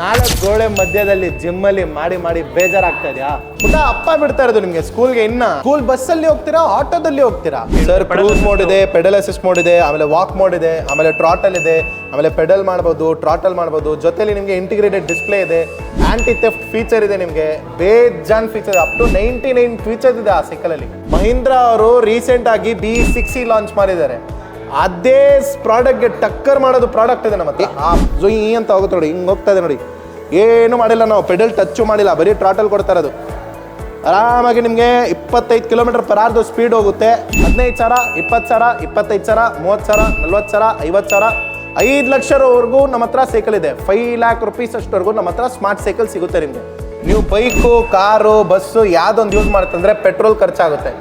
ನಾಲ್ಕು ಗೋಳೆ ಮಧ್ಯದಲ್ಲಿ ಜಿಮ್ ಅಲ್ಲಿ ಮಾಡಿ ಮಾಡಿ ಬೇಜಾರಾಗ್ತಾ ಇದೆಯಾ? ಪುಟ ಅಪ್ಪ ಬಿಡ್ತಾ ಇರೋದು ನಿಮ್ಗೆ ಸ್ಕೂಲ್ಗೆ ಇನ್ನ. ಸ್ಕೂಲ್ ಬಸ್ ಅಲ್ಲಿ ಹೋಗ್ತೀರಾ ಆಟೋದಲ್ಲಿ ಹೋಗ್ತೀರಾ? ಸರ್ ಕ್ರೂಸ್ ಮೋಡ್ ಇದೆ ಪೆಡಲ್ ಅಸಿಸ್ಟ್ ಮೋಡ್ ಇದೆ ಆಮೇಲೆ ವಾಕ್ ಮೋಡ್ ಇದೆ ಆಮೇಲೆ ಟ್ರಾಟಲ್ ಇದೆ ಆಮೇಲೆ ಪೆಡಲ್ ಮಾಡ್ಬೋದು ಟ್ರಾಟಲ್ ಮಾಡ್ಬೋದು. ಜೊತೆಲಿ ನಿಮಗೆ ಇಂಟಿಗ್ರೇಟೆಡ್ ಡಿಸ್ಪ್ಲೇ ಇದೆ. ಆಂಟಿ ಥೆಫ್ಟ್ ಫೀಚರ್ ಇದೆ ನಿಮಗೆ. ಬೇಜಾನ್ feature up to ninety nine feature ಇದೆ ಆ ಸೈಕಲ್ ಅಲ್ಲಿ. ಮಹೀಂದ್ರ ಅವರು ರೀಸೆಂಟ್ ಆಗಿ ಬಿ ಸಿಕ್ಸಿ ಲಾಂಚ್ ಮಾಡಿದ್ದಾರೆ. ಅದೇ ಪ್ರಾಡಕ್ಟ್ಗೆ ಟಕ್ಕರ್ ಮಾಡೋದು ಪ್ರಾಡಕ್ಟ್ ಇದೆ ನಮ್ಮ ಆ ಜೊಯ್ ಅಂತ ಹೋಗುತ್ತೆ ನೋಡಿ, ಹಿಂಗೆ ಹೋಗ್ತಾ ಇದೆ ನೋಡಿ. ಏನು ಮಾಡಿಲ್ಲ ನಾವು, ಪೆಡಲ್ ಟಚ್ಚು ಮಾಡಿಲ್ಲ, ಬರೀ ಟ್ರಾಟಲ್ ಕೊಡ್ತಾ ಇರೋದು. ಆರಾಮಾಗಿ ನಿಮಗೆ ಇಪ್ಪತ್ತೈದು ಕಿಲೋಮೀಟರ್ ಪರ್ ಅವರ್ದು ಸ್ಪೀಡ್ ಹೋಗುತ್ತೆ. ಹದಿನೈದು ಸಾವಿರ, ಇಪ್ಪತ್ತು ಸಾವಿರ, ಇಪ್ಪತ್ತೈದು ಸಾವಿರ, ಮೂವತ್ತು ಸಾವಿರ, ನಲ್ವತ್ತು ಸಾವಿರ, ಐವತ್ತು ಸಾವಿರ. ಐದು ಲಕ್ಷವರೆಗೂ ನಮ್ಮ ಹತ್ರ ಸೈಕಲ್ ಇದೆ. ಫೈವ್ ಲ್ಯಾಕ್ ರುಪೀಸ್ ಅಷ್ಟವರೆಗೂ ನಮ್ಮ ಹತ್ರ ಸ್ಮಾರ್ಟ್ ಸೈಕಲ್ ಸಿಗುತ್ತೆ ನಿಮಗೆ. ನೀವು ಬೈಕು, ಕಾರು, ಬಸ್ಸು ಯಾವ್ದೊಂದು ಯೂಸ್ ಮಾಡ್ತಂದ್ರೆ ಪೆಟ್ರೋಲ್ ಖರ್ಚಾಗುತ್ತೆ.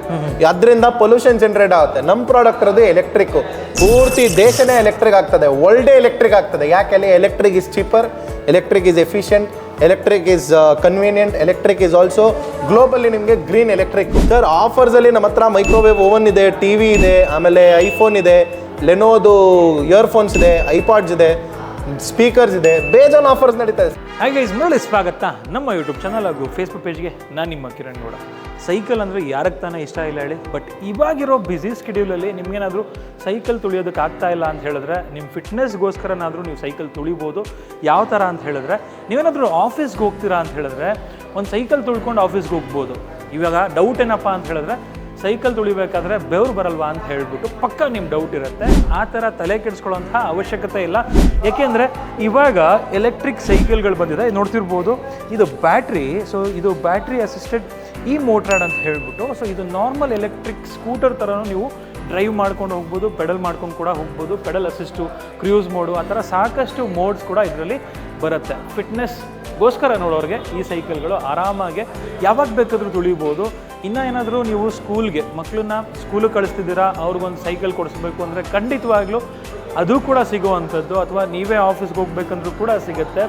ಅದರಿಂದ ಪೊಲ್ಯೂಷನ್ ಜನರೇಟ್ ಆಗುತ್ತೆ. ನಮ್ಮ ಪ್ರಾಡಕ್ಟ್ ಇರೋದು ಎಲೆಕ್ಟ್ರಿಕ್ ಪೂರ್ತಿ ದೇಶನೇ ಎಲೆಕ್ಟ್ರಿಕ್ ಆಗ್ತದೆ. ಒಳ್ಳೆ ಎಲೆಕ್ಟ್ರಿಕ್ ಆಗ್ತದೆ. ಯಾಕೆ electric is cheaper electric is efficient electric is convenient electric is also globally ನಿಮಗೆ ಗ್ರೀನ್ ಎಲೆಕ್ಟ್ರಿಕ್ ಸರ್ ಆಫರ್ಸಲ್ಲಿ ನಮ್ಮ ಹತ್ರ ಮೈಕ್ರೋವೇವ್ ಓವನ್ ಇದೆ ಟಿ ವಿ ಇದೆ, ಆಮೇಲೆ ಐಫೋನ್ ಇದೆ ಲೆನೋದು ಇಯರ್ಫೋನ್ಸ್ ಇದೆ ಐಪಾಡ್ಸ್ ಇದೆ. ಸ್ಪೀಕರ್ಸ್ ಇದೆ, ಬೇಜಾನ್ ಆಫರ್ಸ್ ನಡೀತಾ ಇದೆ. ಹಾಗೆ ಗೈಸ್ ಸ್ವಾಗತ. ನಮ್ಮ ಯೂಟ್ಯೂಬ್ ಚಾನಲ್ ಹಾಗೂ ಫೇಸ್ಬುಕ್ ಪೇಜ್ಗೆ ನಾನು ನಿಮ್ಮ ಕಿರಣ್ ಗೌಡ. ಸೈಕಲ್ ಅಂದರೆ ಯಾರಕ್ಕೆ ತಾನೇ ಇಷ್ಟ ಇಲ್ಲ ಹೇಳಿ ಬಟ್ ಇವಾಗಿರೋ ಬ್ಯುಸಿ ಸ್ಕೆಡ್ಯೂಲಲ್ಲಿ ನಿಮಗೇನಾದರೂ ಸೈಕಲ್ ತುಳಿಯೋದಕ್ಕೆ ಆಗ್ತಾ ಇಲ್ಲ ಅಂತ ಹೇಳಿದ್ರೆ ನಿಮ್ಮ ಫಿಟ್ನೆಸ್ಗೋಸ್ಕರನಾದರೂ ನೀವು ಸೈಕಲ್ ತುಳಿಬೋದು. ಯಾವ ಥರ ಅಂತ ಹೇಳಿದ್ರೆ, ನೀವೇನಾದರೂ ಆಫೀಸ್ಗೆ ಹೋಗ್ತೀರಾ ಅಂತ ಹೇಳಿದ್ರೆ, ಒಂದು ಸೈಕಲ್ ತುಳ್ಕೊಂಡು ಆಫೀಸ್ಗೆ ಹೋಗ್ಬೋದು. ಇವಾಗ ಡೌಟ್ ಏನಪ್ಪ ಅಂತ ಹೇಳಿದ್ರೆ ಸೈಕಲ್ ತುಳಿಬೇಕಾದ್ರೆ ಬೆವ್ರು ಬರಲ್ವಾ ಅಂತ ಹೇಳ್ಬಿಟ್ಟು ಪಕ್ಕ ನಿಮ್ಮ ಡೌಟ್ ಇರುತ್ತೆ. ಆ ಥರ ತಲೆ ಕೆಡಿಸ್ಕೊಳ್ಳೋಂಥ ಅವಶ್ಯಕತೆ ಇಲ್ಲ. ಏಕೆಂದರೆ ಇವಾಗ ಎಲೆಕ್ಟ್ರಿಕ್ ಸೈಕಲ್ಗಳು ಬಂದಿದೆ. ನೋಡ್ತಿರ್ಬೋದು. ಇದು ಬ್ಯಾಟ್ರಿ ಸೊ ಇದು ಬ್ಯಾಟ್ರಿ ಅಸಿಸ್ಟೆಡ್ ಈ ಮೋಟ್ರಾಡ್ ಅಂತ ಹೇಳ್ಬಿಟ್ಟು ಸೊ ಇದು ನಾರ್ಮಲ್ ಎಲೆಕ್ಟ್ರಿಕ್ ಸ್ಕೂಟರ್ ಥರನೂ ನೀವು ಡ್ರೈವ್ ಮಾಡ್ಕೊಂಡು ಹೋಗ್ಬೋದು ಪೆಡಲ್ ಮಾಡ್ಕೊಂಡು ಕೂಡ ಹೋಗ್ಬೋದು. ಪೆಡಲ್ ಅಸಿಸ್ಟು ಕ್ರೂಸ್ ಮೋಡು ಆ ಥರ ಸಾಕಷ್ಟು ಮೋಡ್ಸ್ ಕೂಡ ಇದರಲ್ಲಿ ಬರುತ್ತೆ. ಫಿಟ್ನೆಸ್ಗೋಸ್ಕರ ನೋಡೋರಿಗೆ ಈ ಸೈಕಲ್ಗಳು ಆರಾಮಾಗಿ ಯಾವಾಗ ಬೇಕಾದರೂ ತುಳಿಬೋದು. ಇನ್ನು ಏನಾದರೂ ನೀವು ಸ್ಕೂಲ್ಗೆ ಮಕ್ಕಳನ್ನ ಸ್ಕೂಲಿಗೆ ಕಳಿಸ್ತಿದ್ದೀರಾ ಅವ್ರಿಗೊಂದು ಸೈಕಲ್ ಕೊಡಿಸ್ಬೇಕು ಅಂದರೆ ಖಂಡಿತವಾಗ್ಲೂ ಅದು ಕೂಡ ಸಿಗುವಂಥದ್ದು. ಅಥವಾ ನೀವೇ ಆಫೀಸ್ಗೆ ಹೋಗ್ಬೇಕಂದ್ರೂ ಕೂಡ ಸಿಗುತ್ತೆ.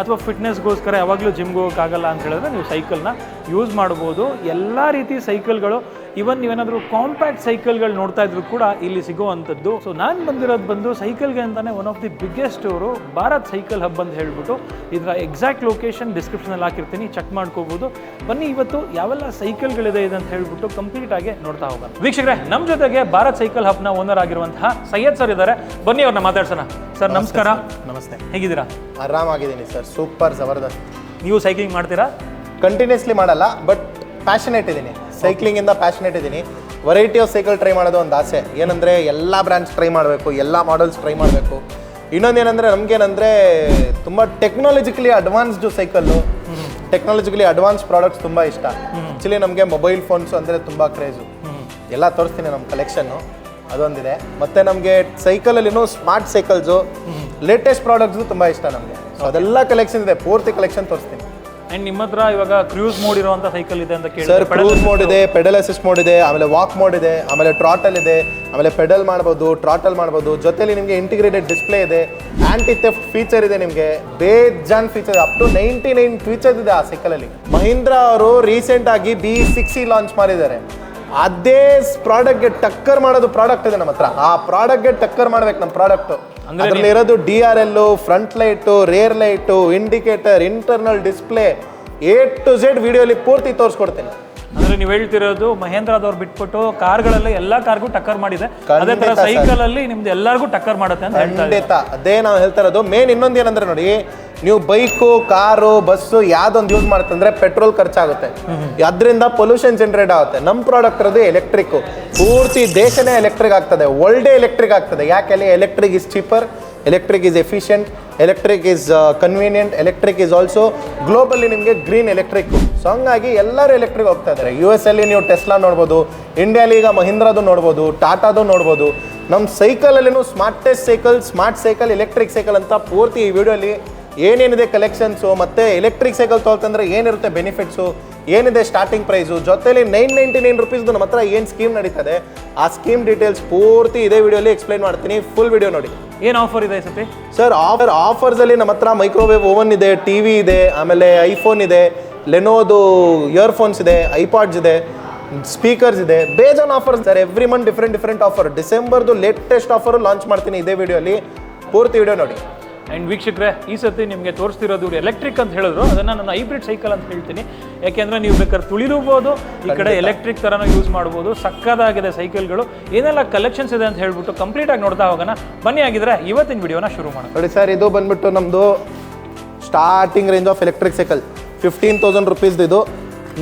ಅಥವಾ ಫಿಟ್ನೆಸ್ಗೋಸ್ಕರ ಯಾವಾಗಲೂ ಜಿಮ್ಗೆ ಹೋಗೋಕ್ಕಾಗಲ್ಲ ಅಂತ ಹೇಳಿದ್ರೆ ನೀವು ಸೈಕಲ್ನ ಯೂಸ್ ಮಾಡ್ಬೋದು. ಎಲ್ಲ ರೀತಿ ಸೈಕಲ್ಗಳು ಇವನ್ ನೀವೇನಾದರೂ ಕಾಂಪ್ಯಾಕ್ಟ್ ಸೈಕಲ್ಗಳು ನೋಡ್ತಾ ಇದ್ರು ಕೂಡ ಇಲ್ಲಿ ಸಿಗುವಂಥದ್ದು. ಸೊ ನಾನು ಬಂದಿರೋದು ಬಂದು ಸೈಕಲ್ಗೆ ಅಂತಾನೆ ಒನ್ ಆಫ್ ದಿ ಬಿಗ್ಗೆಸ್ಟ್ ಅವರು ಭಾರತ್ ಸೈಕಲ್ ಹಬ್ ಅಂತ ಹೇಳ್ಬಿಟ್ಟು ಇದರ ಎಕ್ಸಾಕ್ಟ್ ಲೊಕೇಶನ್ ಡಿಸ್ಕ್ರಿಪ್ಷನಲ್ಲಿ ಹಾಕಿರ್ತೀನಿ. ಚೆಕ್ ಮಾಡ್ಕೋಬೋದು. ಬನ್ನಿ ಇವತ್ತು ಯಾವೆಲ್ಲ ಸೈಕಲ್ಗಳಿದೆ ಇದೆ ಅಂತ ಹೇಳ್ಬಿಟ್ಟು ಕಂಪ್ಲೀಟ್ ಆಗಿ ನೋಡ್ತಾ ಹೋಗೋಣ. ವೀಕ್ಷಕರೇ ನಮ್ಮ ಜೊತೆಗೆ ಭಾರತ್ ಸೈಕಲ್ ಹಬ್ನ ಓನರ್ ಆಗಿರುವಂತಹ ಸೈಯದ್ ಸರ್ ಇದ್ದಾರೆ. ಬನ್ನಿ ಅವ್ರನ್ನ ಮಾತಾಡ್ಸೋಣ. ಸರ್ ನಮಸ್ಕಾರ. ನಮಸ್ತೆ. ಹೇಗಿದ್ದೀರಾ? ಆರಾಮಾಗಿದ್ದೀನಿ ಸರ್ ಸೂಪರ್ ಜಬರ್ದಸ್ತ್. ನೀವು ಸೈಕ್ಲಿಂಗ್ ಮಾಡ್ತೀರಾ? ಕಂಟಿನ್ಯೂಸ್ಲಿ ಮಾಡಲ್ಲ ಬಟ್ ಪ್ಯಾಷನೇಟ್ ಇದ್ದೀನಿ. ಸೈಕ್ಲಿಂಗ್ ಇಂದ ಪ್ಯಾಷನೇಟ್ ಇದ್ದೀನಿ ವೆರೈಟಿ ಆಫ್ ಸೈಕಲ್ ಟ್ರೈ ಮಾಡೋದು ಒಂದು ಆಸೆ. ಏನಂದ್ರೆ ಎಲ್ಲ ಬ್ರ್ಯಾಂಡ್ಸ್ ಟ್ರೈ ಮಾಡಬೇಕು, ಎಲ್ಲ ಮಾಡೆಲ್ಸ್ ಟ್ರೈ ಮಾಡಬೇಕು. ಇನ್ನೊಂದೇನಂದ್ರೆ ನಮ್ಗೇನಂದ್ರೆ ತುಂಬ technologically advanced cycle technologically advance products ತುಂಬ ಇಷ್ಟ. ಆ್ಯಕ್ಚುಲಿ ನಮಗೆ ಮೊಬೈಲ್ ಫೋನ್ಸ್ ಅಂದರೆ ತುಂಬ ಕ್ರೇಜು ಎಲ್ಲ ತೋರಿಸ್ತೀನಿ ನಮ್ಮ ಕಲೆಕ್ಷನ್ನು ಅದೊಂದಿದೆ. ಮತ್ತೆ ನಮಗೆ ಸೈಕಲಲ್ಲಿ ಸ್ಮಾರ್ಟ್ ಸೈಕಲ್ಸು ಲೇಟೆಸ್ಟ್ ಪ್ರಾಡಕ್ಟ್ಸು ತುಂಬ ಇಷ್ಟ ನಮಗೆ. ಸೊ ಅದೆಲ್ಲ ಕಲೆಕ್ಷನ್ ಇದೆ. ಪೂರ್ತಿ ಕಲೆಕ್ಷನ್ ತೋರಿಸ್ತೀನಿ. ಆ್ಯಂಡ್ ನಿಮ್ಮ ಹತ್ರ ಇವಾಗ ಕ್ರೂಸ್ ಮೋಡ್ ಇರುವಂತ ಸೈಕಲ್ ಇದೆ ಅಂತ ಕೇಳಿ ಸರ್ ಕ್ರೂಸ್ ಮೋಡ್ ಇದೆ ಪೆಡಲ್ ಅಸಿಸ್ಟ್ ಮೋಡ್ ಇದೆ ಆಮೇಲೆ ವಾಕ್ ಮೋಡ್ ಇದೆ ಆಮೇಲೆ ಟ್ರಾಟಲ್ ಇದೆ ಆಮೇಲೆ ಪೆಡಲ್ ಮಾಡ್ಬೋದು ಟ್ರಾಟಲ್ ಮಾಡ್ಬೋದು. ಜೊತೆಲಿ ನಿಮಗೆ ಇಂಟಿಗ್ರೇಟೆಡ್ ಡಿಸ್ಪ್ಲೇ ಇದೆ ಆಂಟಿ ಥೆಫ್ಟ್ ಫೀಚರ್ ಇದೆ ನಿಮಗೆ ಬೇಜಾನ್ feature up to ninety nine features ಇದೆ ಆ ಸೈಕಲಲ್ಲಿ ಮಹೀಂದ್ರ ಅವರು ರೀಸೆಂಟ್ ಆಗಿ ಬಿ ಸಿಕ್ಸಿ ಲಾಂಚ್ ಮಾಡಿದ್ದಾರೆ. ಅದೇ ಪ್ರಾಡಕ್ಟ್ಗೆ ಟಕ್ಕರ್ ಮಾಡೋದು ಪ್ರಾಡಕ್ಟ್ ಇದೆ ನಮ್ಮ ಹತ್ರ. ಆ ಪ್ರಾಡಕ್ಟ್ಗೆ ಟಕ್ಕರ್ ಮಾಡ್ಬೇಕು ನಮ್ಮ ಪ್ರಾಡಕ್ಟ್ ಅದರಲ್ಲಿ ಇರೋದು D R L front light rear light indicator internal display A to Z ವಿಡಿಯೋಲಿ ಪೂರ್ತಿ ತೋರಿಸ್ಕೊಡ್ತೀನಿ. ಅಂದ್ರೆ ನೀವು ಹೇಳ್ತಿರೋದು ಮಹೇಂದ್ರದವ್ರು ಬಿಟ್ಬಿಟ್ಟು ಕಾರ್ಗಳಲ್ಲಿ ಎಲ್ಲಾ ಕಾರ್ಗೂ ಟಕ್ಕರ್ ಮಾಡಿದೆ. ಅದೇ ತರ ಖಂಡಿತ sir. ಸೈಕಲ್ ಅಲ್ಲಿ ನಿಮ್ದು ಎಲ್ಲಾರ್ಗೂ ಟಕ್ಕರ್ ಮಾಡುತ್ತೆ ಅಂತ ಹೇಳ್ತಾ ಖಂಡಿತ ಅದೇ ನಾವು ಹೇಳ್ತಾ ಇರೋದು. ಮೇನ್ ಇನ್ನೊಂದು ಏನಂದ್ರೆ ನೋಡಿ ನೀವು ಬೈಕು ಕಾರು ಬಸ್ಸು ಯಾವ್ದೊಂದು ಯೂಸ್ ಮಾಡ್ತಂದ್ರೆ ಪೆಟ್ರೋಲ್ ಖರ್ಚಾಗುತ್ತೆ. ಅದರಿಂದ ಪೊಲ್ಯೂಷನ್ ಜನರೇಟ್ ಆಗುತ್ತೆ. ನಮ್ಮ ಪ್ರಾಡಕ್ಟ್ ಇರೋದು ಎಲೆಕ್ಟ್ರಿಕ್ ಪೂರ್ತಿ ದೇಶನೇ ಎಲೆಕ್ಟ್ರಿಕ್ ಆಗ್ತದೆ. ಒಳ್ಳೆ ಎಲೆಕ್ಟ್ರಿಕ್ ಆಗ್ತದೆ. ಯಾಕೆ electric is cheaper electric is efficient electric is convenient electric is also globally ನಿಮಗೆ ಗ್ರೀನ್ ಎಲೆಕ್ಟ್ರಿಕ್ ಸೊ ಹಂಗಾಗಿ ಎಲ್ಲರೂ ಎಲೆಕ್ಟ್ರಿಕ್ ಹೋಗ್ತಾ ಇದ್ದಾರೆ. ಯು ಎಸ್ ಅಲ್ಲಿ ನೀವು ಟೆಸ್ಲಾ ನೋಡ್ಬೋದು ಇಂಡಿಯಾಲಿ ಈಗ ಮಹೀಂದ್ರದು ನೋಡ್ಬೋದು ಟಾಟಾದು ನೋಡ್ಬೋದು. ನಮ್ಮ ಸೈಕಲಲ್ಲಿನೂ smartest cycle smart cycle electric cycle ಅಂತ ಪೂರ್ತಿ ಈ ವಿಡಿಯೋಲಿ ಏನೇನಿದೆ ಕಲೆಕ್ಷನ್ಸು ಮತ್ತೆ ಎಲೆಕ್ಟ್ರಿಕ್ ಸೈಕಲ್ ತೊಗೊಳ್ತಂದ್ರೆ ಏನಿರುತ್ತೆ ಬೆನಿಫಿಟ್ಸು ಏನಿದೆ ಸ್ಟಾರ್ಟಿಂಗ್ ಪ್ರೈಸು ಜೊತೆಲಿ ನೈನ್ ನೈಂಟಿ ನೈನ್ ರುಪೀಸ್ದು ನಮ್ಮ ಹತ್ರ ಏನು ಸ್ಕೀಮ್ ನಡೀತದೆ ಆ ಸ್ಕೀಮ್ ಡೀಟೇಲ್ಸ್ ಪೂರ್ತಿ ಇದೇ ವಿಡಿಯೋಲಿ ಎಕ್ಸ್ಪ್ಲೈನ್ ಮಾಡ್ತೀನಿ ಫುಲ್ ವಿಡಿಯೋ ನೋಡಿ. ಏನು ಆಫರ್ ಇದೆ ಸತಿ ಸರ್ ಆಫರ್ ಆಫರ್ಸಲ್ಲಿ ನಮ್ಮ ಹತ್ರ ಮೈಕ್ರೋವೇವ್ ಓವನ್ ಇದೆ ಟಿ ವಿ ಇದೆ ಆಮೇಲೆ ಐಫೋನ್ ಇದೆ ಲೆನೋದು ಇಯರ್ಫೋನ್ಸ್ ಇದೆ ಐಪಾಡ್ಸ್ ಇದೆ ಸ್ಪೀಕರ್ಸ್ ಇದೆ ಬೇಜಾನ್ offers sir every month different different offer ಡಿಸೆಂಬರ್ದು latest offer launch ಮಾಡ್ತೀನಿ ಇದೇ ವಿಡಿಯೋಲಿ ಪೂರ್ತಿ ವಿಡಿಯೋ ನೋಡಿ. ಆ್ಯಂಡ್ ವೀಕ್ಷಕರೇ ಈ ಸರ್ತಿ ನಿಮಗೆ ತೋರಿಸ್ತಿರೋದು ಇವರು ಎಲೆಕ್ಟ್ರಿಕ್ ಅಂತ ಹೇಳಿದ್ರು. ಅದನ್ನು ನಾನು ಹೈಬ್ರಿಡ್ ಸೈಕಲ್ ಅಂತ ಹೇಳ್ತೀನಿ. ಯಾಕೆಂದರೆ ನೀವು ಬೇಕಾದ್ರೆ ತುಳಿರುಬೋದು ಈ ಕಡೆ ಎಲೆಕ್ಟ್ರಿಕ್ ಥರನೂ ಯೂಸ್ ಮಾಡ್ಬೋದು. ಸಕ್ಕದಾಗಿದೆ ಸೈಕಲ್ಗಳು ಏನೆಲ್ಲ ಕಲೆಕ್ಷನ್ಸ್ ಇದೆ ಅಂತ ಹೇಳ್ಬಿಟ್ಟು ಕಂಪ್ಲೀಟಾಗಿ ನೋಡ್ತಾ ಹೋಗೋಣ. ಬನ್ನಿ ಆಗಿದ್ರೆ ಇವತ್ತಿನ ವಿಡಿಯೋನ ಶುರು ಮಾಡೋಣ. ನೋಡಿ ಸರ್ ಇದು ಬಂದ್ಬಿಟ್ಟು ನಮ್ಮದು starting range of electric cycle fifteen thousand ರುಪೀಸ್ದು ಇದು.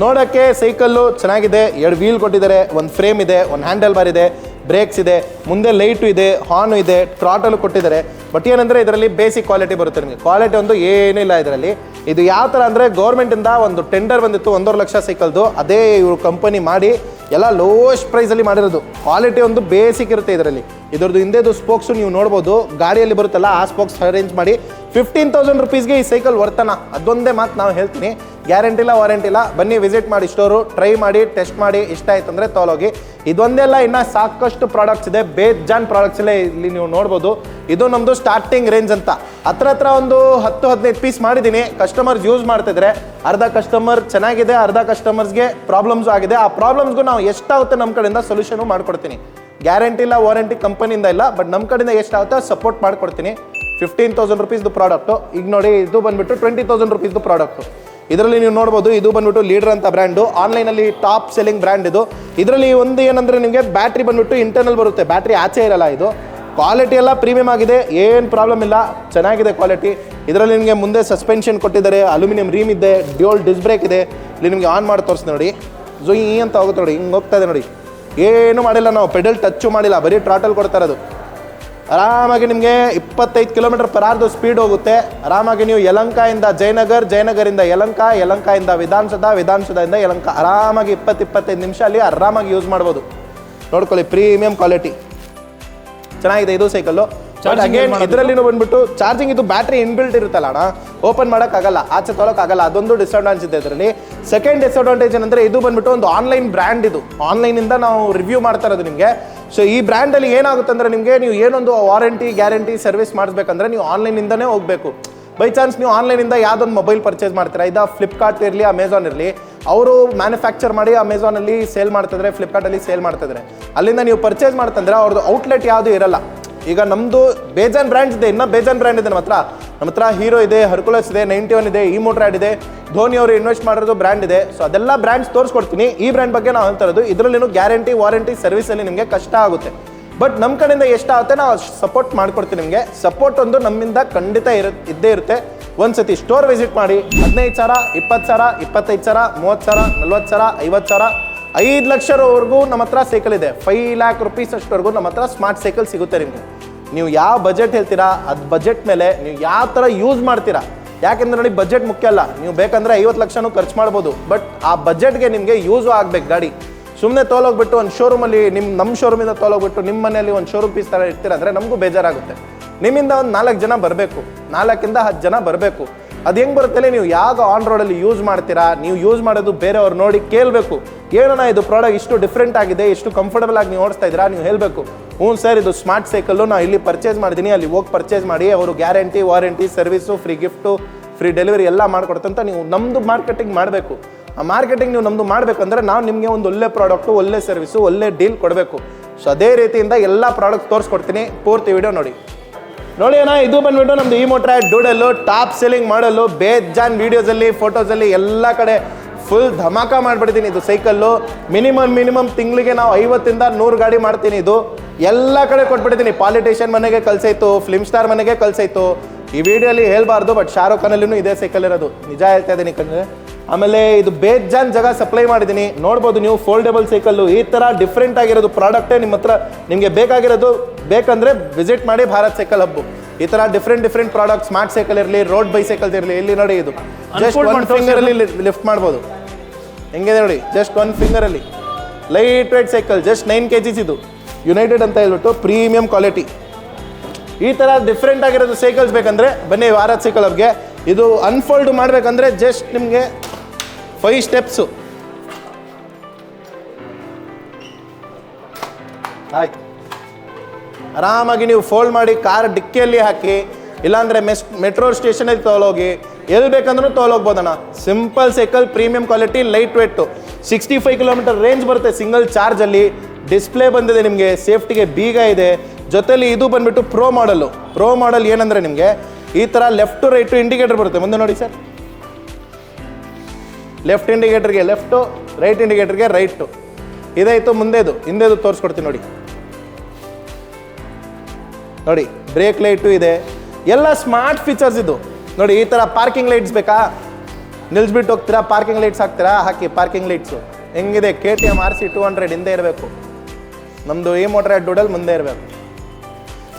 ನೋಡೋಕ್ಕೆ ಸೈಕಲ್ಲು ಚೆನ್ನಾಗಿದೆ. ಎರಡು ವೀಲ್ ಕೊಟ್ಟಿದ್ದಾರೆ. ಒಂದು ಫ್ರೇಮ್ ಇದೆ. ಒಂದು ಹ್ಯಾಂಡಲ್ ಬಾರ್ ಇದೆ. ಬ್ರೇಕ್ಸ್ ಇದೆ, ಮುಂದೆ ಲೈಟು ಇದೆ, ಹಾರ್ನು ಇದೆ ಟ್ರಾಟಲು ಕೊಟ್ಟಿದ್ದಾರೆ. ಬಟ್ ಏನಂದರೆ ಇದರಲ್ಲಿ ಬೇಸಿಕ್ ಕ್ವಾಲಿಟಿ ಬರುತ್ತೆ ನಿಮಗೆ. ಕ್ವಾಲಿಟಿ ಒಂದು ಏನೂ ಇಲ್ಲ ಇದರಲ್ಲಿ. ಇದು ಯಾವ ಥರ ಅಂದರೆ ಗೌರ್ಮೆಂಟಿಂದ ಒಂದು ಟೆಂಡರ್ ಬಂದಿತ್ತು, ಒಂದೂವರೆ ಲಕ್ಷ ಸೈಕಲ್ದು. ಅದೇ ಇವರು ಕಂಪನಿ ಮಾಡಿ ಎಲ್ಲ ಲೋಸ್ಟ್ ಪ್ರೈಸಲ್ಲಿ ಮಾಡಿರೋದು. ಕ್ವಾಲಿಟಿ ಒಂದು ಬೇಸಿಕ್ ಇರುತ್ತೆ ಇದರಲ್ಲಿ. ಇದರದ್ದು ಹಿಂದೆದು ಸ್ಪೋಕ್ಸು ನೀವು ನೋಡ್ಬೋದು. ಗಾಡಿಯಲ್ಲಿ ಬರುತ್ತಲ್ಲ, ಆ ಸ್ಪೋಕ್ಸ್ ಅರೇಂಜ್ ಮಾಡಿ ಫಿಫ್ಟೀನ್ ತೌಸಂಡ್ ರುಪೀಸ್ಗೆ ಈ ಸೈಕಲ್ ವರ್ತನ. ಅದೊಂದೇ ಮಾತು ನಾವು ಹೇಳ್ತೀನಿ. ಗ್ಯಾರಂಟಿ ಇಲ್ಲ ವಾರಂಟಿ ಇಲ್ಲ. ಬನ್ನಿ ವಿಸಿಟ್ ಮಾಡಿ ಸ್ಟೋರು ಟ್ರೈ ಮಾಡಿ ಟೆಸ್ಟ್ ಮಾಡಿ, ಇಷ್ಟ ಆಯ್ತು ಅಂದರೆ ತೊಗೊಳೋಗಿ. ಇದೊಂದೆಲ್ಲ ಇನ್ನು ಸಾಕಷ್ಟು ಪ್ರಾಡಕ್ಟ್ಸ್ ಇದೆ. ಬೇಜಾನ್ ಪ್ರಾಡಕ್ಟ್ಸ್ ಎಲ್ಲ ಇಲ್ಲಿ ನೀವು ನೋಡ್ಬೋದು. ಇದು ನಮ್ಮದು ಸ್ಟಾರ್ಟಿಂಗ್ ರೇಂಜ್ ಅಂತ. ಹತ್ರ ಹತ್ರ ಒಂದು ಹತ್ತು, ಹದಿನೈದು ಪೀಸ್ ಮಾಡಿದ್ದೀನಿ ಕಸ್ಟಮರ್ಸ್ ಯೂಸ್ ಮಾಡ್ತಿದ್ರೆ ಅರ್ಧ ಕಸ್ಟಮರ್ ಚೆನ್ನಾಗಿದೆ, ಅರ್ಧ ಕಸ್ಟಮರ್ಸ್ಗೆ ಪ್ರಾಬ್ಲಮ್ಸ್ ಆಗಿದೆ. ಆ ಪ್ರಾಬ್ಲಮ್ಸ್ಗೂ ನಾವು ಎಷ್ಟಾಗುತ್ತೆ ನಮ್ಮ ಕಡೆಯಿಂದ ಸೊಲ್ಯೂಷನು ಮಾಡ್ಕೊಡ್ತೀನಿ. ಗ್ಯಾರಂಟಿ ಇಲ್ಲ ವಾರಂಟಿ ಕಂಪನಿಯಿಂದ ಇಲ್ಲ ಬಟ್ ನಮ್ಮ ಕಡೆಯಿಂದ ಎಷ್ಟಾಗುತ್ತೆ ಸಪೋರ್ಟ್ ಮಾಡ್ಕೊಡ್ತೀನಿ. ಫಿಫ್ಟೀನ್ ತೌಸಂಡ್ ರುಪೀಸ್ದು ಪ್ರಾಡಕ್ಟು ಈಗ ನೋಡಿ, ಇದು ಬಂದ್ಬಿಟ್ಟು ಟ್ವೆಂಟಿ ತೌಸಂಡ್ ರುಪೀಸ್ದು ಪ್ರಾಡಕ್ಟು ಇದರಲ್ಲಿ ನೀವು ನೋಡ್ಬೋದು, ಇದು ಬಂದ್ಬಿಟ್ಟು ಲೀಡರ್ ಅಂತ ಬ್ರ್ಯಾಂಡು ಆನ್ಲೈನಲ್ಲಿ ಟಾಪ್ ಸೆಲ್ಲಿಂಗ್ ಬ್ರ್ಯಾಂಡ್ ಇದು. ಇದರಲ್ಲಿ ಒಂದು ಏನಂದ್ರೆ ನಿಮಗೆ ಬ್ಯಾಟ್ರಿ ಬಂದ್ಬಿಟ್ಟು ಇಂಟರ್ನಲ್ ಬರುತ್ತೆ. ಬ್ಯಾಟ್ರಿ ಆಚೆ ಇರಲ್ಲ ಇದು. ಕ್ವಾಲಿಟಿ ಎಲ್ಲ ಪ್ರೀಮಿಯಂ ಆಗಿದೆ. ಏನು ಪ್ರಾಬ್ಲಮ್ ಇಲ್ಲ. ಚೆನ್ನಾಗಿದೆ ಕ್ವಾಲಿಟಿ ಇದರಲ್ಲಿ ನಿಮಗೆ ಮುಂದೆ ಸಸ್ಪೆನ್ಷನ್ ಕೊಟ್ಟಿದ್ದಾರೆ. ಅಲ್ಯೂಮಿನಿಯಂ ರೀಮ್ ಇದೆ. ಡ್ಯೂಲ್ ಡಿಸ್ ಬ್ರೇಕ್ ಇದೆ. ಇಲ್ಲಿ ನಿಮಗೆ ಆನ್ ಮಾಡಿ ತೋರಿಸ್ತೀನಿ ನೋಡಿ. ಈ ಅಂತ ಹೋಗುತ್ತೆ ನೋಡಿ. ಹಿಂಗೆ ಹೋಗ್ತಾ ಇದೆ ನೋಡಿ. ಏನು ಮಾಡಿಲ್ಲ ನಾವು. ಪೆಡಲ್ ಟಚ್ಚು ಮಾಡಿಲ್ಲ. ಬರೀ ಟ್ರಾಟಲ್ ಕೊಡ್ತಾ ಇರೋದು. ಆರಾಮಾಗಿ ನಿಮಗೆ ಇಪ್ಪತ್ತೈದು ಕಿಲೋಮೀಟರ್ ಪರ್ ಅವರ್ದು ಸ್ಪೀಡ್ ಹೋಗುತ್ತೆ. ಆರಾಮಾಗಿ ನೀವು ಯಲಂಕಾಯಿಂದ ಜಯನಗರ್ ಜಯನಗರಿಂದ ಯಲಂಕ ಯಲಂಕಾಯಿಂದ ವಿಧಾನಸೌಧ ವಿಧಾನಸೌಧದಿಂದ ಯಲಂಕ. ಆರಾಮಾಗಿ ಇಪ್ಪತ್ತು ಇಪ್ಪತ್ತೈದು ನಿಮಿಷ ಅಲ್ಲಿ ಆರಾಮಾಗಿ ಯೂಸ್ ಮಾಡ್ಬೋದು. ನೋಡ್ಕೊಳ್ಳಿ ಪ್ರೀಮಿಯಂ ಕ್ವಾಲಿಟಿ ಚೆನ್ನಾಗಿದೆ ಇದು ಸೈಕಲ್ಲು ಅಗೇನ್? ಇದರಲ್ಲಿ ಬಂದ್ಬಿಟ್ಟು ಚಾರ್ಜಿಂಗ್ ಇದು ಬ್ಯಾಟ್ರಿ ಇನ್ಬಿಲ್ಟ್ ಇರುತ್ತಲ್ಲ ಅಣ್ಣ? ಓಪನ್ ಮಾಡೋಕ್ಕಾಗಲ್ಲ ಆಚೆ ತೊಗೊಳಕ್ಕಾಗಲ್ಲ ಅದೊಂದು ಡಿಸ್ಅಡ್ವಾಂಟೇಜ್ ಇದೆ ಇದರಲ್ಲಿ. ಸೆಕೆಂಡ್ ಡಿಸ್ಅಡ್ವಾಂಟೇಜ್ ಏನಂದ್ರೆ ಇದು ಬಂದ್ಬಿಟ್ಟು ಒಂದು ಆನ್ಲೈನ್ ಬ್ರ್ಯಾಂಡ್ ಇದು. ಆನ್ಲೈನಿಂದ ನಾವು ರಿವ್ಯೂ ಮಾಡ್ತಾ ಇರೋದು ನಿಮಗೆ. ಸೊ ಈ ಬ್ರ್ಯಾಂಡಲ್ಲಿ ಏನಾಗುತ್ತೆ ಅಂದರೆ ನಿಮಗೆ ನೀವು ಏನೊಂದು ವಾರಂಟಿ ಗ್ಯಾರಂಟಿ ಸರ್ವಿಸ್ ಮಾಡಿಸ್ಬೇಕಂದ್ರೆ ನೀವು ಆನ್ಲೈನಿಂದನೇ ಹೋಗಬೇಕು. ಬೈ ಚಾನ್ಸ್ ನೀವು ಆನ್ಲೈನಿಂದ ಯಾವುದೊಂದು ಮೊಬೈಲ್ ಪರ್ಚೇಸ್ ಮಾಡ್ತೀರಾ? ಇದು ಫ್ಲಿಪ್ಕಾರ್ಟ್ ಇರಲಿ ಅಮೆಝಾನ್ ಇರಲಿ, ಅವರು ಮ್ಯಾನುಫ್ಯಾಕ್ಚರ್ ಮಾಡಿ ಅಮೆಝಾನಲ್ಲಿ ಸೇಲ್ ಮಾಡ್ತಿದ್ರೆ ಫ್ಲಿಪ್ಕಾರ್ಟಲ್ಲಿ ಸೇಲ್ ಮಾಡ್ತಿದ್ರೆ. ಅಲ್ಲಿಂದ ನೀವು ಪರ್ಚೇಸ್ ಮಾಡ್ತಂದ್ರೆ ಅವ್ರದ್ದು ಔಟ್ಲೆಟ್ ಯಾವುದು ಇರಲ್ಲ. ಈಗ ನಮ್ಮದು ಬೇಜಾನ್ ಬ್ರ್ಯಾಂಡ್ಸ್ ಇದೆ, ಇನ್ನೂ ಬೇಜಾನ್ ಬ್ರ್ಯಾಂಡ್ ಇದೆ ನಮ್ಮ ಹತ್ರ ನಮ್ಮ ಹತ್ರ ಹೀರೋ ಇದೆ, ಹರ್ಕುಲಸ್ ಇದೆ, ನೈಂಟಿ ಒನ್ ಇದೆ, ಈ ಮೋಟ್ರಾಡ್ ಇದೆ. ಧೋನಿ ಅವರು ಇನ್ವೆಸ್ಟ್ ಮಾಡಿರೋದು ಬ್ರ್ಯಾಂಡ್ ಇದೆ. ಸೊ ಅದೆಲ್ಲ ಬ್ರ್ಯಾಂಡ್ಸ್ ತೋರಿಸ್ಕೊಡ್ತೀನಿ. ಈ ಬ್ರ್ಯಾಂಡ್ ಬಗ್ಗೆ ನಾವು ಹೇಳ್ತಾ ಇರೋದು ಇದರಲ್ಲಿನೂ ಗ್ಯಾರಂಟಿ ವಾರಂಟಿ ಸರ್ವಿಸಲ್ಲಿ ನಿಮಗೆ ಕಷ್ಟ ಆಗುತ್ತೆ. ಬಟ್ ನಮ್ಮ ಕಡೆಯಿಂದ ಎಷ್ಟಾಗುತ್ತೆ, ನಾವು ಸಪೋರ್ಟ್ ಮಾಡ್ಕೊಡ್ತೀನಿ ನಿಮಗೆ. ಸಪೋರ್ಟ್ ಒಂದು ನಮ್ಮಿಂದ ಖಂಡಿತ ಇರು ಇದ್ದೇ ಇರುತ್ತೆ. ಒಂದ್ಸತಿ ಸ್ಟೋರ್ ವಿಸಿಟ್ ಮಾಡಿ, ಹದಿನೈದು ಸಾವಿರ, ಇಪ್ಪತ್ತು ಸಾವಿರ, ಇಪ್ಪತ್ತೈದು ಸಾವಿರ, ಮೂವತ್ತು ಸಾವಿರ, ನಲ್ವತ್ತು ಸಾವಿರ, ಐವತ್ತು ಸಾವಿರ, ಐದು ಲಕ್ಷರವರೆಗೂ ನಮ್ಮ ಹತ್ರ ಸೈಕಲ್ ಇದೆ. ಫೈವ್ ಲ್ಯಾಕ್ ರುಪೀಸ್ ಅಷ್ಟವರೆಗೂ ನಮ್ಮ ಹತ್ರ ಸ್ಮಾರ್ಟ್ ಸೈಕಲ್ ಸಿಗುತ್ತೆ ನಿಮಗೆ. ನೀವು ಯಾವ ಬಜೆಟ್ ಹೇಳ್ತೀರಾ, ಅದು ಬಜೆಟ್ ಮೇಲೆ ನೀವು ಯಾವ ಥರ ಯೂಸ್ ಮಾಡ್ತೀರಾ. ಯಾಕೆಂದ್ರೆ ನೋಡಿ ಬಜೆಟ್ ಮುಖ್ಯ ಅಲ್ಲ. ನೀವು ಬೇಕಂದ್ರೆ ಐವತ್ತು ಲಕ್ಷನೂ ಖರ್ಚು ಮಾಡ್ಬೋದು. ಬಟ್ ಆ ಬಜೆಟ್ಗೆ ನಿಮಗೆ ಯೂಸು ಆಗಬೇಕು ಗಾಡಿ. ಸುಮ್ಮನೆ ತೋಲೋಗ್ಬಿಟ್ಟು ಒಂದು ಶೋರೂಮಲ್ಲಿ ನಿಮ್ಮ ನಮ್ಮ ಶೋರೂಮಿಂದ ತೋಲೋಗ್ಬಿಟ್ಟು ನಿಮ್ಮ ಮನೆಯಲ್ಲಿ ಒಂದು ಶೋರೂಮ್ ಪೀಸ್ ಥರ ಇರ್ತೀರ ಅಂದರೆ ನಮಗೂ ಬೇಜಾರಾಗುತ್ತೆ. ನಿಮ್ಮಿಂದ ಒಂದು ನಾಲ್ಕು ಜನ ಬರಬೇಕು. ನಾಲ್ಕಿಂದ ಹತ್ತು ಜನ ಬರಬೇಕು. ಅದು ಹೆಂಗೆ ಬರುತ್ತೆ ನೀವು ಯಾವ ಆನ್ ರೋಡಲ್ಲಿ ಯೂಸ್ ಮಾಡ್ತೀರಾ, ನೀವು ಯೂಸ್ ಮಾಡೋದು ಬೇರೆಯವ್ರು ನೋಡಿ ಕೇಳಬೇಕು. ಏನೋ ಇದು ಪ್ರಾಡಕ್ಟ್ ಇಷ್ಟು ಡಿಫ್ರೆಂಟ್ ಆಗಿದೆ, ಇಷ್ಟು ಕಂಫರ್ಟಬಲ್ ಆಗಿ ನೀವು ಓಡಿಸ್ತಾ ಇದ್ದೀರಾ, ನೀವು ಹೇಳಬೇಕು. ಹ್ಞೂ ಸರ್, ಇದು ಸ್ಮಾರ್ಟ್ ಸೈಕಲ್ಲು ನಾವು ಇಲ್ಲಿ ಪರ್ಚೇಸ್ ಮಾಡಿದ್ದೀನಿ ಅಲ್ಲಿ ಹೋಗಿ ಪರ್ಚೇಸ್ ಮಾಡಿ, ಅವರು guarantee warranty service free gift free delivery ಎಲ್ಲ ಮಾಡಿಕೊಡ್ತಂತ ನೀವು ನಮ್ಮದು ಮಾರ್ಕೆಟಿಂಗ್ ಮಾಡಬೇಕು. ಆ ಮಾರ್ಕೆಟಿಂಗ್ ನೀವು ನಮ್ಮದು ಮಾಡಬೇಕಂದ್ರೆ ನಾವು ನಿಮಗೆ ಒಂದು ಒಳ್ಳೆ ಪ್ರಾಡಕ್ಟು ಒಳ್ಳೆ ಸರ್ವಿಸು ಒಳ್ಳೆ ಡೀಲ್ ಕೊಡಬೇಕು. ಸೊ ಅದೇ ರೀತಿಯಿಂದ ಎಲ್ಲ ಪ್ರಾಡಕ್ಟ್ ತೋರಿಸ್ಕೊಡ್ತೀನಿ. ಪೂರ್ತಿ ವಿಡಿಯೋ ನೋಡಿ. ನೋಡಿ ಅಣ್ಣ, ಇದು ಬಂದ್ಬಿಟ್ಟು ನಮ್ಮದು ಈ ಮೋಟ್ರ ಡೂಡಲ್ಲು ಟಾಪ್ ಸೆಲ್ಲಿಂಗ್ ಮಾಡಲು ಬೇಜಾನ್ ವೀಡಿಯೋಸಲ್ಲಿ ಫೋಟೋಸಲ್ಲಿ ಎಲ್ಲ ಕಡೆ ಫುಲ್ ಧಮಾಕ ಮಾಡಿಬಿಡ್ತೀನಿ ಇದು ಸೈಕಲ್ಲು ಮಿನಿಮಮ್ ಮಿನಿಮಮ್ ತಿಂಗಳಿಗೆ ನಾವು ಐವತ್ತಿಂದ ನೂರು ಗಾಡಿ ಮಾಡ್ತೀನಿ ಇದು. ಎಲ್ಲ ಕಡೆ ಕೊಟ್ಬಿಟ್ಟಿದ್ದೀನಿ. ಪಾಲಿಟಿಷಿಯನ್ ಮನೆಗೆ ಕಲ್ಸೈತು ಫಿಲ್ಮ್ ಸ್ಟಾರ್ ಮನೆಗೆ ಕಲ್ಸೈತು ಈ ವಿಡಿಯೋಲಿ ಹೇಳ್ಬಾರ್ದು ಬಟ್ ಶಾರುಖ್ ಖಾನಲ್ಲಿನೂ ಇದೇ ಸೈಕಲ್ ಇರೋದು. ನಿಜ ಹೇಳ್ತಾ ಇದ್ದೀನಿ ಕಣ್ರೆ. ಆಮೇಲೆ ಇದು ಬೇಜಾನ್ ಜಾಗ ಸಪ್ಲೈ ಮಾಡಿದ್ದೀನಿ ನೋಡ್ಬೋದು ನೀವು ಫೋಲ್ಡೇಬಲ್ ಸೈಕಲ್ಲು ಈ ಥರ ಡಿಫ್ರೆಂಟ್ ಆಗಿರೋದು ಪ್ರಾಡಕ್ಟೇ ನಿಮ್ಮ ಹತ್ರ ನಿಮಗೆ ಬೇಕಾಗಿರೋದು ಬೇಕಂದ್ರೆ ವಿಸಿಟ್ ಮಾಡಿ ಭಾರತ್ ಸೈಕಲ್ ಹಬ್ಬು ಈ ಥರ different different product smart cycle ಇರಲಿ ರೋಡ್ ಬೈಸೈಕಲ್ಸ್ ಇರಲಿ ಇಲ್ಲಿ ನೋಡಿ ಇದು. ಜಸ್ಟ್ ಒನ್ ಫಿಂಗರಲ್ಲಿ ಲಿಫ್ಟ್ ಮಾಡ್ಬೋದು. ಹೆಂಗಿದೆ ನೋಡಿ? Just one ಫಿಂಗರಲ್ಲಿ light weight cycle just nine K Gs ಇದು. ಯುನೈಟೆಡ್ ಅಂತ ಹೇಳ್ಬಿಟ್ಟು ಪ್ರೀಮಿಯಂ ಕ್ವಾಲಿಟಿ ಈ ಥರ ಡಿಫ್ರೆಂಟ್ ಆಗಿರೋದು ಸೈಕಲ್ಸ್ ಬೇಕಂದ್ರೆ, ಬನ್ನಿ ವಾರದ ಸೈಕಲ್ ಅವ್ರಿಗೆ. ಇದು ಅನ್ಫೋಲ್ಡ್ ಮಾಡಬೇಕಂದ್ರೆ ಜಸ್ಟ್ ನಿಮಗೆ ಫೈವ್ ಸ್ಟೆಪ್ಸು ಆಯ್ತು. ಆರಾಮಾಗಿ ನೀವು ಫೋಲ್ಡ್ ಮಾಡಿ ಕಾರ್ ಡಿಕ್ಕಿಯಲ್ಲಿ ಹಾಕಿ, ಇಲ್ಲಾಂದರೆ ಮೆಸ್ ಮೆಟ್ರೋ ಸ್ಟೇಷನಲ್ಲಿ ತೊಗೊಳೋಗಿ ಎಲ್ಲಿ ಬೇಕಂದ್ರೂ ತೊಗೊಳೋಗ್ಬೋದಣ್ಣ simple cycle premium quality light weight sixty five kilometre range ಬರುತ್ತೆ ಸಿಂಗಲ್ ಚಾರ್ಜಲ್ಲಿ ಡಿಸ್ಪ್ಲೇ ಬಂದಿದೆ ನಿಮಗೆ, ಸೇಫ್ಟಿಗೆ ಬೀಗ ಇದೆ. ಜೊತೆಲಿ ಇದು ಬಂದ್ಬಿಟ್ಟು ಪ್ರೋ ಮಾಡಲು ಪ್ರೋ ಮಾಡಲ್ ಏನಂದರೆ ನಿಮಗೆ, ಈ ಥರ ಲೆಫ್ಟು ರೈಟು ಇಂಡಿಕೇಟರ್ ಬರುತ್ತೆ. ಮುಂದೆ ನೋಡಿ ಸರ್ ಲೆಫ್ಟ್ ಇಂಡಿಕೇಟರ್ಗೆ ಲೆಫ್ಟು ರೈಟ್ ಇಂಡಿಕೇಟರ್ಗೆ ರೈಟು ಇದಾಯಿತು ಮುಂದೆದು. ಹಿಂದೆದು ತೋರಿಸ್ಕೊಡ್ತೀನಿ ನೋಡಿ. ನೋಡಿ ಬ್ರೇಕ್ ಲೈಟು ಇದೆ. ಎಲ್ಲ ಸ್ಮಾರ್ಟ್ ಫೀಚರ್ಸ್ ಇದು. ನೋಡಿ, ಈ ಥರ ಪಾರ್ಕಿಂಗ್ ಲೈಟ್ಸ್ ಬೇಕಾ? ನಿಲ್ಸ್ಬಿಟ್ಟು ಹೋಗ್ತೀರಾ? ಪಾರ್ಕಿಂಗ್ ಲೈಟ್ಸ್ ಹಾಕ್ತೀರಾ? ಹಾಕಿ ಪಾರ್ಕಿಂಗ್ ಲೈಟ್ಸು ಹೆಂಗಿದೆ? K T M R C two hundred ಹಿಂದೆ ಇರಬೇಕು. ನಮ್ಮದು ಈ ಮೋಟ್ರ್ ಡೂಡಲ್ ಮುಂದೆ ಇರಬೇಕು.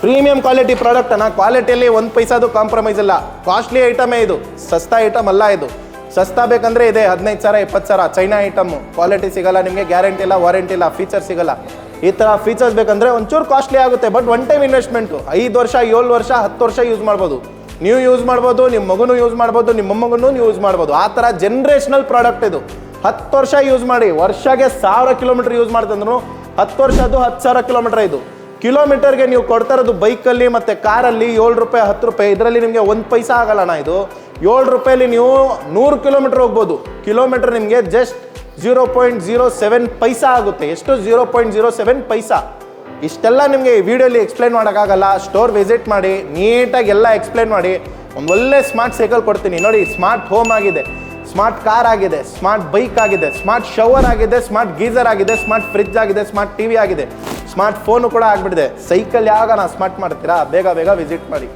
ಪ್ರೀಮಿಯಂ ಕ್ವಾಲಿಟಿ ಪ್ರಾಡಕ್ಟ್ ಅನ್ನ ಕ್ವಾಲಿಟಿಯಲ್ಲಿ ಒಂದು ಪೈಸಾದು ಕಾಂಪ್ರಮೈಸ್ ಇಲ್ಲ. ಕಾಸ್ಟ್ಲಿ ಐಟಮೇ ಇದು. ಸಸ್ತಾ ಐಟಮ್ ಅಲ್ಲ ಇದು. ಸಸ್ತಾ ಬೇಕಂದ್ರೆ ಇದೆ. ಹದಿನೈದು ಸಾವಿರ, ಇಪ್ಪತ್ತು ಸಾವಿರ. ಚೈನಾ ಐಟಮು ಕ್ವಾಲಿಟಿ ಸಿಗಲ್ಲ, ನಿಮಗೆ ಗ್ಯಾರಂಟಿ ಇಲ್ಲ ವಾರಂಟಿ ಇಲ್ಲ ಫೀಚರ್ ಸಿಗಲ್ಲ. ಈ ಥರ ಫೀಚರ್ಸ್ ಬೇಕಂದ್ರೆ ಒಂಚೂರು ಕಾಸ್ಟ್ಲಿ ಆಗುತ್ತೆ. ಬಟ್ ಒನ್ ಟೈಮ್ ಇನ್ವೆಸ್ಟ್ಮೆಂಟು ಐದು ವರ್ಷ, ಏಳು ವರ್ಷ, ಹತ್ತು ವರ್ಷ ಯೂಸ್ ಮಾಡ್ಬೋದು. ನೀವು ಯೂಸ್ ಮಾಡ್ಬೋದು ನಿಮ್ಮ ಮಗುನೂ ಯೂಸ್ ಮಾಡ್ಬೋದು, ನಿಮ್ಮ ಮೊಮ್ಮಗನೂ ಯೂಸ್ ಮಾಡ್ಬೋದು. ಆ ಥರ ಜನ್ರೇಷನಲ್ ಪ್ರಾಡಕ್ಟ್ ಇದು. ಹತ್ತು ವರ್ಷ ಯೂಸ್ ಮಾಡಿ ವರ್ಷಗೆ ಸಾವಿರ ಕಿಲೋಮೀಟರ್ ಯೂಸ್ ಮಾಡ್ತಂದ್ರು. ಹತ್ತು ವರ್ಷ ಅದು ಹತ್ತು ಸಾವಿರ ಕಿಲೋಮೀಟರ್ ಇದು. ಕಿಲೋಮೀಟರ್ಗೆ ನೀವು ಕೊಡ್ತಾ ಇರೋದು ಬೈಕಲ್ಲಿ ಮತ್ತು ಕಾರಲ್ಲಿ ಏಳು ರೂಪಾಯಿ, ಹತ್ತು ರೂಪಾಯಿ. ಇದರಲ್ಲಿ ನಿಮಗೆ ಒಂದು ಪೈಸಾ ಆಗಲ್ಲಣ್ಣ ಇದು. ಏಳು ರೂಪಾಯಲ್ಲಿ ನೀವು ನೂರು ಕಿಲೋಮೀಟರ್ ಹೋಗ್ಬೋದು. ಕಿಲೋಮೀಟರ್ ನಿಮಗೆ just zero point zero seven paisa ಆಗುತ್ತೆ. ಎಷ್ಟು? Zero point zero seven paisa. ಇಷ್ಟೆಲ್ಲ ನಿಮಗೆ ಈ ವಿಡಿಯೋಲಿ ಎಕ್ಸ್ಪ್ಲೈನ್ ಮಾಡೋಕ್ಕಾಗಲ್ಲ. ಸ್ಟೋರ್ ವಿಸಿಟ್ ಮಾಡಿ ನೀಟಾಗಿ ಎಲ್ಲ ಎಕ್ಸ್ಪ್ಲೈನ್ ಮಾಡಿ. ಒಂದು ಒಳ್ಳೆ ಸ್ಮಾರ್ಟ್ ಸೈಕಲ್ ಕೊಡ್ತೀನಿ. ನೋಡಿ ಸ್ಮಾರ್ಟ್ ಹೋಮ್ ಆಗಿದೆ. ಸ್ಮಾರ್ಟ್ ಕಾರ್ ಆಗಿದೆ, ಸ್ಮಾರ್ಟ್ ಬೈಕ್ ಆಗಿದೆ, ಸ್ಮಾರ್ಟ್ ಶವರ್ ಆಗಿದೆ, ಸ್ಮಾರ್ಟ್ ಗೀಸರ್ ಆಗಿದೆ, ಸ್ಮಾರ್ಟ್ ಫ್ರಿಜ್ ಆಗಿದೆ, ಸ್ಮಾರ್ಟ್ ಟಿವಿ ಆಗಿದೆ. ಸ್ಮಾರ್ಟ್ ಫೋನು ಕೂಡ ಆಗ್ಬಿಟ್ಟಿದೆ. ಸೈಕಲ್ ಯಾವಾಗ ನಾ ಸ್ಮಾರ್ಟ್ ಮಾಡ್ತೀರಾ? ಬೇಗ ಬೇಗ ವಿಸಿಟ್ ಮಾಡಿ.